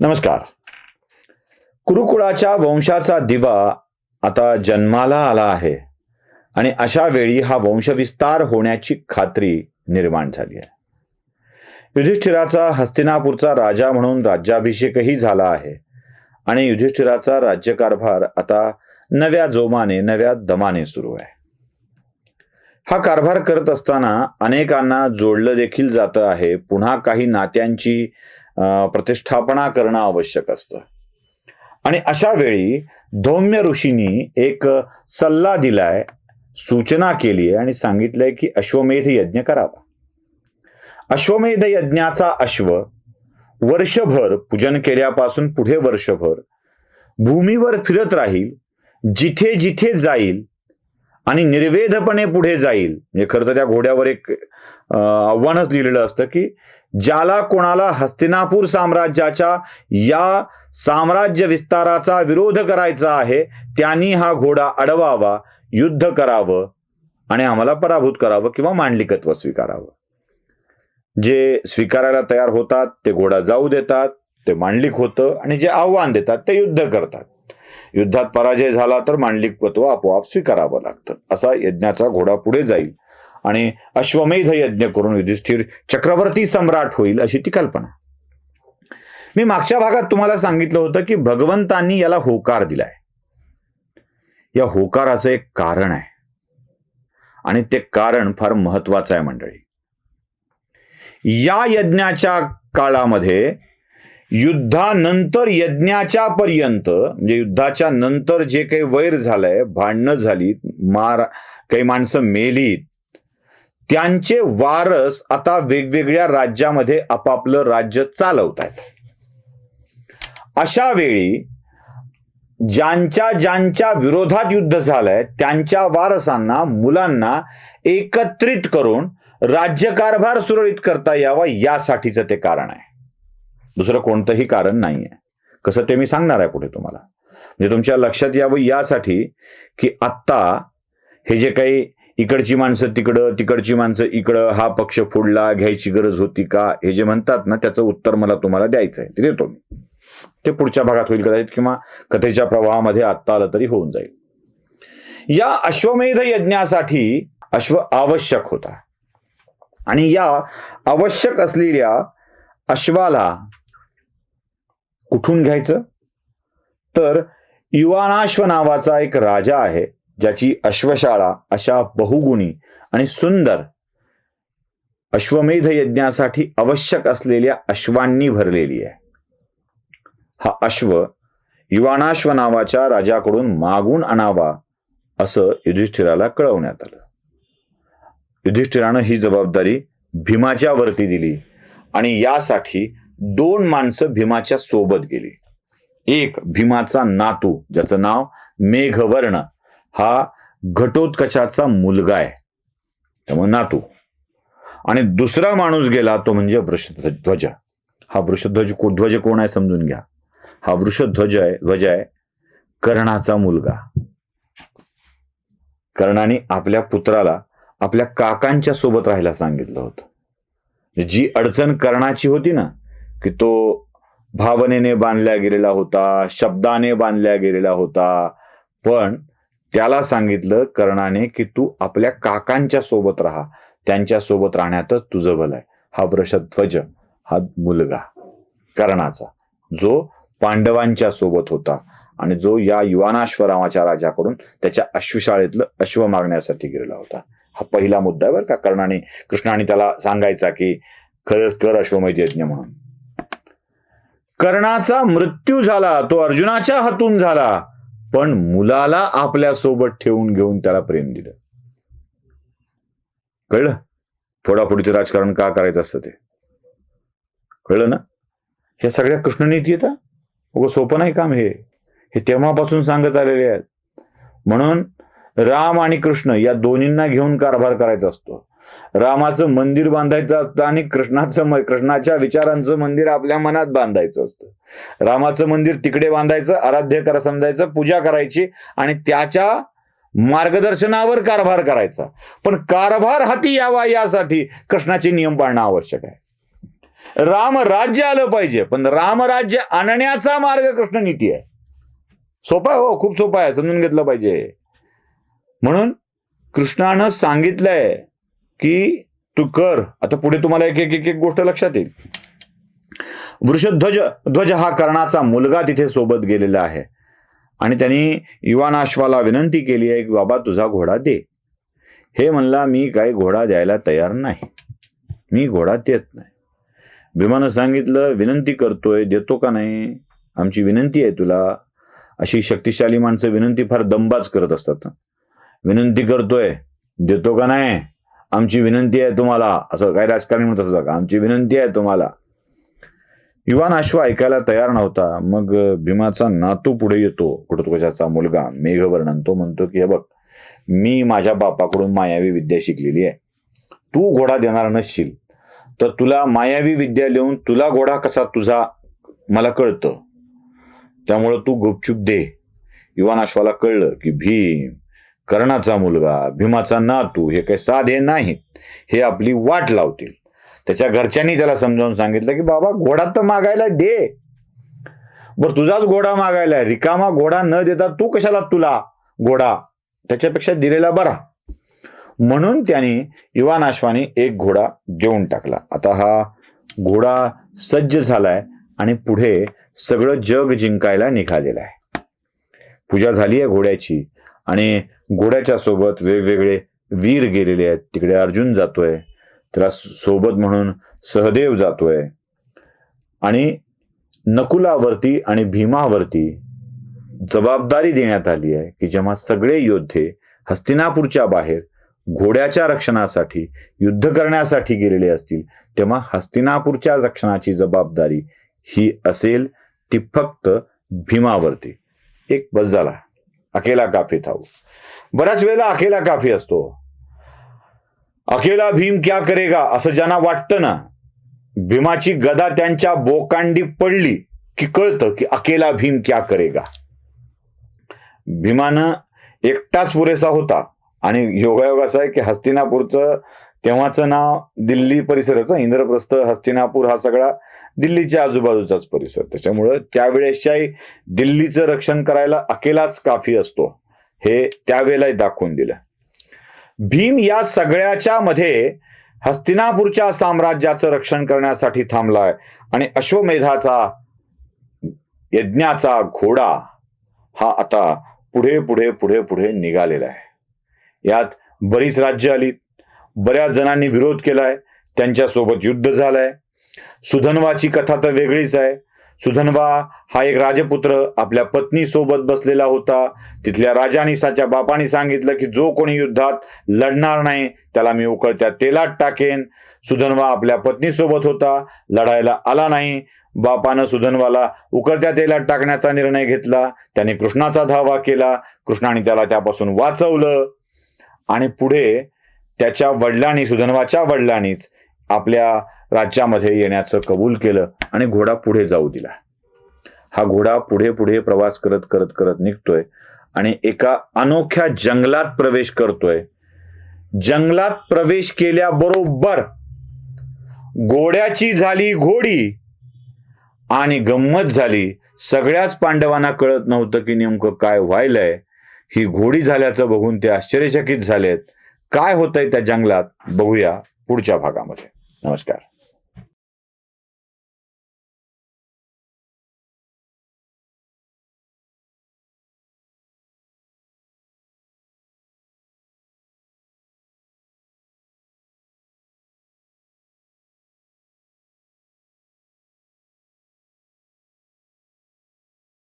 नमस्कार. कुरुकुळाच्या वंशाचा दिवा आता जन्माला आला आहे आणि अशा वेळी हा वंशविस्तार होण्याची खात्री निर्माण झाली आहे. युधिष्ठिराचा हस्तिनापूरचा राजा म्हणून राज्याभिषेकही झाला आहे आणि युधिष्ठिराचा राज्यकारभार आता नव्या जोमाने नव्या दमाने सुरू आहे. हा कारभार करत असताना अनेकांना जोडलं देखील जातं आहे. पुन्हा काही नात्यांची प्रतिष्ठापना करणं आवश्यक असतं. आणि अशा वेळी धौम्य ऋषींनी एक सल्ला दिलाय सूचना केली आहे आणि सांगितलंय की अश्वमेध यज्ञ करावा. अश्वमेध यज्ञाचा अश्व वर्षभर पूजन केल्यापासून पुढे वर्षभर भूमीवर फिरत राहील जिथे जिथे जाईल आणि निर्वेधपणे पुढे जाईल. म्हणजे खरं तर त्या घोड्यावर एक आव्हानच लिहिलेलं असतं की ज्याला कोणाला हस्तिनापूर साम्राज्याच्या या साम्राज्य विस्ताराचा विरोध करायचा आहे त्यांनी हा घोडा अडवावा युद्ध करावं आणि आम्हाला पराभूत करावं किंवा मांडलिकत्व स्वीकारावं. जे स्वीकारायला तयार होतात ते घोडा जाऊ देतात ते मांडलिक होतं आणि जे आव्हान देतात ते युद्ध करतात. युद्धात पराजय झाला तर मांडलिकत्व आपोआप स्वीकारावं लागतं. असा यज्ञाचा घोडा पुढे जाईल. आणि अश्वमेध यज्ञ करून युधिष्ठिर चक्रवर्ती सम्राट होईल अशी ती कल्पना. मी मागच्या भागात तुम्हाला सांगितलं होतं की भगवंतांनी याला होकार दिलाय. या होकाराचं एक कारण आहे. आणि ते कारण फार महत्वाचं आहे मंडळी. या यज्ञाच्या काळामध्ये युद्धानंतर यज्ञाच्या पर्यंत म्हणजे युद्धाच्या नंतर जे काही वैर झालंय भांडणं झालीत मार काही माणसं मेलीत त्यांचे वारस आता वेगवेगळ्या राज्यामध्ये आपापलं राज्य चालवत आहेत अशा वेळी ज्यांच्या ज्यांच्या विरोधात युद्ध झालंय त्यांच्या वारसांना मुलांना एकत्रित करून राज्यकारभार सुरळीत करता यावा यासाठीचं ते कारण आहे. दुसरं कोणतंही कारण नाही आहे कसं ते मी सांगणार आहे पुढे तुम्हाला. म्हणजे तुमच्या लक्षात यावं यासाठी की आत्ता हे जे काही इकडची माणसं तिकडं तिकडची माणसं इकडं हा पक्ष फोडला घ्यायची गरज होती का? हे जे म्हणतात ना त्याचं उत्तर मला तुम्हाला द्यायचं आहे ते देतो मी. ते पुढच्या भागात होईल कदाचित किंवा कथेच्या प्रवाहामध्ये आत्ता आलं तरी होऊन जाईल. या अश्वमेध यज्ञासाठी अश्व आवश्यक होता. आणि या आवश्यक असलेल्या अश्वाला कुठून घ्यायचं? तर युवानाश्व नावाचा एक राजा आहे. ज्याची अश्वशाळा अशा बहुगुणी आणि सुंदर अश्वमेध यज्ञासाठी आवश्यक असलेल्या अश्वांनी भरलेली आहे. हा अश्व युवानाश्व नावाच्या राजाकडून मागून आणावा असं युधिष्ठिराला कळवण्यात आलं. युधिष्ठिरानं ही जबाबदारी भीमाच्या वरती दिली आणि यासाठी दोन माणसं भीमाच्या सोबत गेली. एक भीमाचा नातू ज्याचं नाव मेघवर्ण हा घटोत्कचाचा मुलगा आहे. त्यामुळे नातू. आणि दुसरा माणूस गेला तो म्हणजे वृषध्वज. हा वृषध्वज ध्वज कोण आहे समजून घ्या. हा वृषध्वज आहे ध्वज आहे कर्णाचा मुलगा. कर्णाने आपल्या पुत्राला आपल्या काकांच्या सोबत राहायला सांगितलं होतं. जी अडचण कर्णाची होती ना की तो भावनेने बांधल्या गेलेला होता शब्दाने बांधल्या गेलेला होता पण त्याला सांगितलं कर्णाने की तू आपल्या काकांच्या सोबत राहा. त्यांच्यासोबत राहण्यातच तुझं भलं आहे. हा वृषध्वज हा मुलगा कर्णाचा. जो पांडवांच्या सोबत होता आणि जो या युवानाश्वरामाच्या राजाकडून त्याच्या अश्वशाळेतलं अश्व मागण्यासाठी गेलेला होता. हा पहिला मुद्दा आहे बरं का कर्णाने कृष्णाने त्याला सांगायचा की खरंच कर अश्वमेध यज्ञ म्हणून. कर्णाचा मृत्यू झाला तो अर्जुनाच्या हातून झाला. पण मुलाला आपल्यासोबत ठेवून घेऊन त्याला प्रेम दिलं. कळलं? फोडाफोडीचं राजकारण का करायचं असतं ते? कळलं ना? ह्या सगळ्या कृष्णनीती येतात अगं सोपं नाही काम हे. हे तेव्हापासून सांगत आलेले आहेत. म्हणून राम आणि कृष्ण या दोन्हींना घेऊन कारभार करायचा असतो. रामाचं मंदिर बांधायचं असतं आणि कृष्णाचं कृष्णाच्या विचारांचं मंदिर आपल्या मनात बांधायचं असतं. रामाचं मंदिर तिकडे बांधायचं आराध्य करा समजायचं पूजा करायची आणि त्याच्या मार्गदर्शनावर कारभार करायचा. पण कारभार हाती यावा यासाठी कृष्णाचे नियम पाळणं आवश्यक आहे. राम राज्य आलं पाहिजे पण रामराज्य आणण्याचा मार्ग कृष्ण नीती आहे. सोपा आहे हो खूप सोपा आहे समजून घेतलं पाहिजे. म्हणून कृष्णानं सांगितलंय की तू कर. आता पुढे तुम्हाला एक एक एक एक गोष्ट लक्षात येईल. वृषध्वज ध्वज हा कर्णाचा मुलगा तिथे सोबत गेलेला आहे. आणि त्यांनी युवानाश्वाला विनंती केली आहे की बाबा तुझा घोडा दे. हे म्हणला मी काही घोडा द्यायला तयार नाही. मी घोडा देत नाही. भीमानं सांगितलं विनंती करतोय देतो का नाही? आमची विनंती आहे तुला. अशी शक्तिशाली माणसं विनंती फार दंबाच करत असतात. विनंती करतोय देतो का नाही? आमची विनंती आहे तुम्हाला. असं काही राजकारणी म्हणत असं बघा आमची विनंती आहे तुम्हाला. युवान अश्व ऐकायला तयार नव्हता. मग भीमाचा नातू पुढे येतो. कुटुकशाचा मुलगा मेघवर्णन. तो म्हणतो की हे बघ मी माझ्या बापाकडून मायावी विद्या शिकलेली आहे. तू घोडा देणार नसशील. तर तुला मायावी विद्या लिहून तुला घोडा कसा तुझा मला कळतं. त्यामुळं तू गुपचूप दे. युवान अश्वाला कळलं की भीम कर्णाचा मुलगा भीमाचा नातू हे काही साधे नाहीत हे आपली वाट लावतील. त्याच्या घरच्यांनी त्याला समजावून सांगितलं की बाबा घोडा तर मागायला दे. बर तुझाच घोडा मागायला रिकामा घोडा न देता तू कशाला तुला घोडा? त्याच्यापेक्षा दिलेला बरा. म्हणून त्यांनी इवान अश्वानी एक घोडा देऊन टाकला. आता हा घोडा सज्ज झालाय आणि पुढे सगळं जग जिंकायला निघालेलं आहे. पूजा झाली आहे घोड्याची. आणि घोड्याच्या सोबत वेगवेगळे वीर गेलेले आहेत. तिकडे अर्जुन जातोय. त्याला सोबत म्हणून सहदेव जातोय. आणि नकुलावरती आणि भीमावरती जबाबदारी देण्यात आली आहे की जेव्हा सगळे योद्धे हस्तिनापूरच्या बाहेर घोड्याच्या रक्षणासाठी युद्ध करण्यासाठी गेलेले असतील तेव्हा हस्तिनापूरच्या रक्षणाची जबाबदारी ही असेल ती फक्त भीमावरती. एक बस झाला. अकेला काफी थाऊ. बऱ्याच वेळेला अकेला काफी असतो. अकेला भीम क्या करेगा? असं ज्यांना वाटतं ना भीमाची गदा त्यांच्या बोकांडी पडली की कळतं की अकेला भीम क्या करेगा? भीमानं एकटाच पुरेसा होता. आणि योगायोग असा आहे की हस्तिनापूरचं तेव्हाचं नाव? दिल्ली परिसराचं. इंद्रप्रस्थ हस्तिनापूर हा सगळा दिल्लीच्या आजूबाजूचाच परिसर. त्याच्यामुळं त्यावेळेसच्याही दिल्लीचं रक्षण करायला अकेलाच काफी असतो. हे त्यावेळेला दाखवून दिलं. भीम या सगळ्याच्या मध्ये हस्तिनापूरच्या साम्राज्याचं रक्षण करण्यासाठी थांबलाय. आणि अश्वमेधाचा यज्ञाचा घोडा हा आता पुढे पुढे पुढे पुढे निघालेला आहे. यात बरीच राज्य आली. बऱ्याच जणांनी विरोध केलाय. त्यांच्यासोबत युद्ध झालंय. सुधन्वाची कथा तर वेगळीच आहे. सुधन्वा हा एक राजपुत्र आपल्या पत्नीसोबत बसलेला होता. तिथल्या राजानिसाच्या बापाने सांगितलं की जो कोणी युद्धात लढणार नाही त्याला मी उकळत्या तेलात टाकेन. सुधन्वा आपल्या पत्नीसोबत होता. लढायला आला नाही. बापानं सुधन्वाला उकळत्या तेलात टाकण्याचा निर्णय घेतला. त्याने कृष्णाचा धावा केला. कृष्णाने त्याला त्यापासून वाचवलं. आणि पुढे त्याच्या वडिलांनी सुधन्वाच्या वडिलांनीच आपल्या राज्यामध्ये येण्याचं कबूल केलं आणि घोडा पुढे जाऊ दिला. हा घोडा पुढे पुढे प्रवास करत करत करत निघतोय आणि एका अनोख्या जंगलात प्रवेश करतोय. जंगलात प्रवेश केल्याबरोबर घोड्याची झाली घोडी आणि गंमत झाली. सगळ्याच पांडवांना कळत नव्हतं की नेमकं काय व्हायलंय. ही घोडी झाल्याचं बघून ते आश्चर्यचकित झालेत. काय होतंय त्या जंगलात बघूया पुढच्या भागामध्ये. नमस्कार.